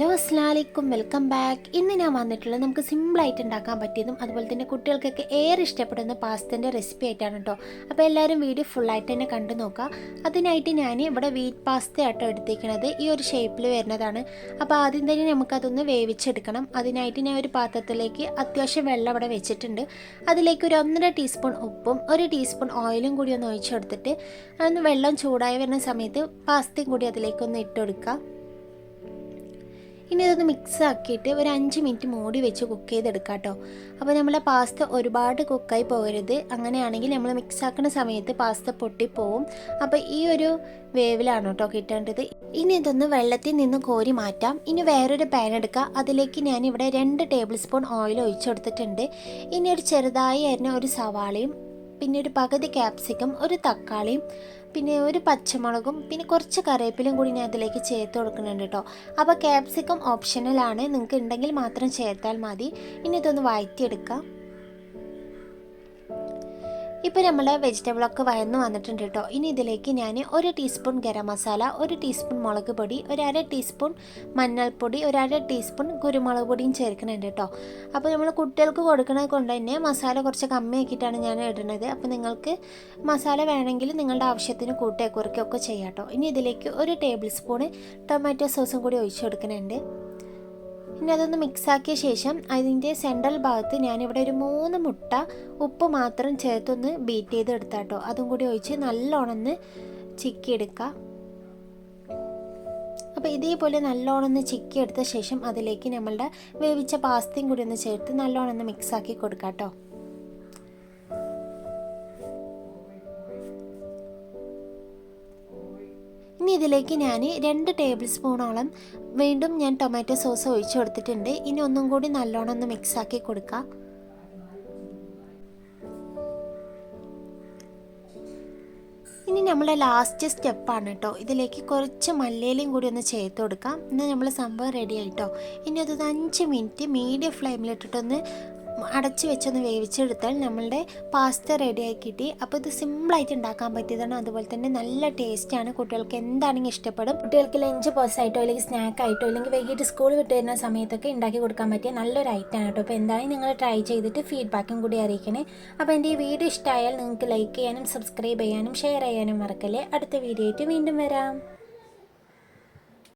Hello അസ്ലാലിക്കും welcome back. ഇന്ന് ഞാൻ വന്നിട്ടുള്ളത് നമുക്ക് സിമ്പിളായിട്ട് ഉണ്ടാക്കാൻ പറ്റിയതും അതുപോലെ തന്നെ കുട്ടികൾക്കൊക്കെ ഏറെ ഇഷ്ടപ്പെടുന്ന പാസ്തന്റെ റെസിപ്പി ആയിട്ടാണ് കേട്ടോ. അപ്പോൾ എല്ലാവരും വീഡിയോ ഫുള്ളായിട്ട് തന്നെ കണ്ടു നോക്കുക. അതിനായിട്ട് ഞാൻ ഇവിടെ വീറ്റ് പാസ്ത ആട്ടോ എടുത്തേക്കണത്. ഈ ഒരു ഷേപ്പിൽ വരുന്നതാണ്. അപ്പോൾ ആദ്യം തന്നെ നമുക്കതൊന്ന് വേവിച്ചെടുക്കണം. അതിനായിട്ട് ഞാൻ ഒരു പാത്രത്തിലേക്ക് അത്യാവശ്യം വെള്ളം ഇവിടെ വെച്ചിട്ടുണ്ട്. അതിലേക്ക് ഒരു ഒന്നര ടീസ്പൂൺ ഉപ്പും ഒരു ടീസ്പൂൺ ഓയിലും കൂടി ഒന്ന് ഒഴിച്ചെടുത്തിട്ട് അതൊന്ന് വെള്ളം ചൂടായി വരുന്ന സമയത്ത് പാസ്തയും കൂടി അതിലേക്കൊന്ന് ഇട്ട് കൊടുക്കുക. ഇനി ഇതൊന്ന് മിക്സ് ആക്കിയിട്ട് ഒരു അഞ്ച് മിനിറ്റ് മൂടി വെച്ച് കുക്ക് ചെയ്തെടുക്കാം കേട്ടോ അപ്പോൾ നമ്മളെ പാസ്ത ഒരുപാട് കുക്കായി പോകരുത്. അങ്ങനെയാണെങ്കിൽ നമ്മൾ മിക്സ് ആക്കുന്ന സമയത്ത് പാസ്ത പൊട്ടിപ്പോവും. അപ്പോൾ ഈ ഒരു വേവിലാണ് കേട്ടോ കിട്ടേണ്ടത്. ഇനി ഇതൊന്ന് വെള്ളത്തിൽ നിന്ന് കോരി മാറ്റാം. ഇനി വേറൊരു പാൻ എടുക്കുക അതിലേക്ക് ഞാൻ ഇവിടെ രണ്ട് ടേബിൾ സ്പൂൺ ഓയിൽ ഒഴിച്ചു കൊടുത്തിട്ടുണ്ട്. ഇനി ഒരു ചെറുതായി അരിഞ്ഞ ഒരു സവാളയും പിന്നെ ഒരു പകുതി ക്യാപ്സിക്കം ഒരു തക്കാളിയും പിന്നെ ഒരു പച്ചമുളകും പിന്നെ കുറച്ച് കറിവേപ്പിലും കൂടി ഞാൻ അതിലേക്ക് ചേർത്ത് കൊടുക്കുന്നുണ്ട് കേട്ടോ അപ്പോൾ ക്യാപ്സിക്കം ഓപ്ഷണലാണ് നിങ്ങൾക്ക് ഉണ്ടെങ്കിൽ മാത്രം ചേർത്താൽ മതി. ഇനി ഇതൊന്ന് വഴറ്റിയെടുക്കാം ഇപ്പോൾ നമ്മുടെ വെജിറ്റബിളൊക്കെ വയന്ന് വന്നിട്ടുണ്ട് കേട്ടോ ഇനി ഇതിലേക്ക് ഞാൻ ഒരു ടീസ്പൂൺ ഗരം മസാല ഒരു ടീസ്പൂൺ മുളക് പൊടി ഒരു അര ടീസ്പൂൺ മഞ്ഞൾപ്പൊടി ഒരു അര ടീസ്പൂൺ കുരുമുളക് പൊടിയും ചേർക്കുന്നുണ്ട് കേട്ടോ അപ്പോൾ നമ്മൾ കുട്ടികൾക്ക് കൊടുക്കുന്നത് കൊണ്ട് തന്നെ മസാല കുറച്ച് കമ്മിയാക്കിയിട്ടാണ് ഞാൻ ഇടുന്നത്. അപ്പോൾ നിങ്ങൾക്ക് മസാല വേണമെങ്കിൽ നിങ്ങളുടെ ആവശ്യത്തിന് കൂട്ടേ കുറയ്ക്കുകയൊക്കെ ചെയ്യാം കേട്ടോ ഇനി ഇതിലേക്ക് ഒരു ടേബിൾ സ്പൂണ് ടൊമാറ്റോ സോസും കൂടി ഒഴിച്ചു കൊടുക്കുന്നുണ്ട്. ഇനി അതൊന്ന് മിക്സാക്കിയ ശേഷം അതിന്റെ സെൻട്രൽ ഭാഗത്ത് ഞാനിവിടെ ഒരു മൂന്ന് മുട്ട ഉപ്പ് മാത്രം ചേർത്തൊന്ന് ബീറ്റ് ചെയ്ത് എടുത്താട്ടോ അതും കൂടി ഒഴിച്ച് നല്ലോണം ഒന്ന് ചിക്കി എടുക്കുക അപ്പോൾ ഇതേപോലെ നല്ലോണം ഒന്ന് ചിക്കി എടുത്ത ശേഷം അതിലേക്ക് നമ്മളുടെ വേവിച്ച പാസ്തയും കൂടി ഒന്ന് ചേർത്ത് നല്ലോണം ഒന്ന് മിക്സാക്കി കൊടുക്കാം കേട്ടോ ഇനി ഇതിലേക്ക് ഞാൻ രണ്ട് ടേബിൾ സ്പൂണോളം വീണ്ടും ഞാൻ ടൊമാറ്റോ സോസ് ഒഴിച്ചു കൊടുത്തിട്ടുണ്ട്. ഇനി ഒന്നും കൂടി നല്ലോണം ഒന്ന് മിക്സ് ആക്കി കൊടുക്കാം. ഇനി നമ്മളെ ലാസ്റ്റ് സ്റ്റെപ്പാണ് കേട്ടോ ഇതിലേക്ക് കുറച്ച് മല്ലിയിലയും കൂടി ഒന്ന് ചേർത്ത് കൊടുക്കാം. എന്നാൽ നമ്മൾ സംഭവം റെഡി ആയിട്ടോ ഇനി അത് അഞ്ച് മിനിറ്റ് മീഡിയം ഫ്ലെയിമിലിട്ടിട്ടൊന്ന് അടച്ച് വെച്ചൊന്ന് വേവിച്ചെടുത്താൽ നമ്മളുടെ പാസ്ത റെഡിയായി കിട്ടി. അപ്പോൾ ഇത് സിമ്പിളായിട്ട് ഉണ്ടാക്കാൻ പറ്റിയതാണ്. അതുപോലെ തന്നെ നല്ല ടേസ്റ്റാണ് കുട്ടികൾക്ക് എന്താണെങ്കിൽ ഇഷ്ടപ്പെടും. കുട്ടികൾക്ക് ലഞ്ച് ആയിട്ടോ അല്ലെങ്കിൽ സ്നാക്കായിട്ടോ അല്ലെങ്കിൽ വൈകിട്ട് സ്കൂൾ വിട്ട് വരുന്ന സമയത്തൊക്കെ ഉണ്ടാക്കി കൊടുക്കാൻ പറ്റിയ നല്ലൊരു ഐറ്റമാണ് കേട്ടോ. അപ്പോൾ എന്തായാലും നിങ്ങൾ ട്രൈ ചെയ്തിട്ട് ഫീഡ്ബാക്കും കൂടി അറിയിക്കണേ. അപ്പോൾ എന്റെ ഈ വീഡിയോ ഇഷ്ടമായാൽ നിങ്ങൾക്ക് ലൈക്ക് ചെയ്യാനും സബ്സ്ക്രൈബ് ചെയ്യാനും ഷെയർ ചെയ്യാനും മറക്കല്ലേ. അടുത്ത വീഡിയോ ആയിട്ട് വീണ്ടും വരാം.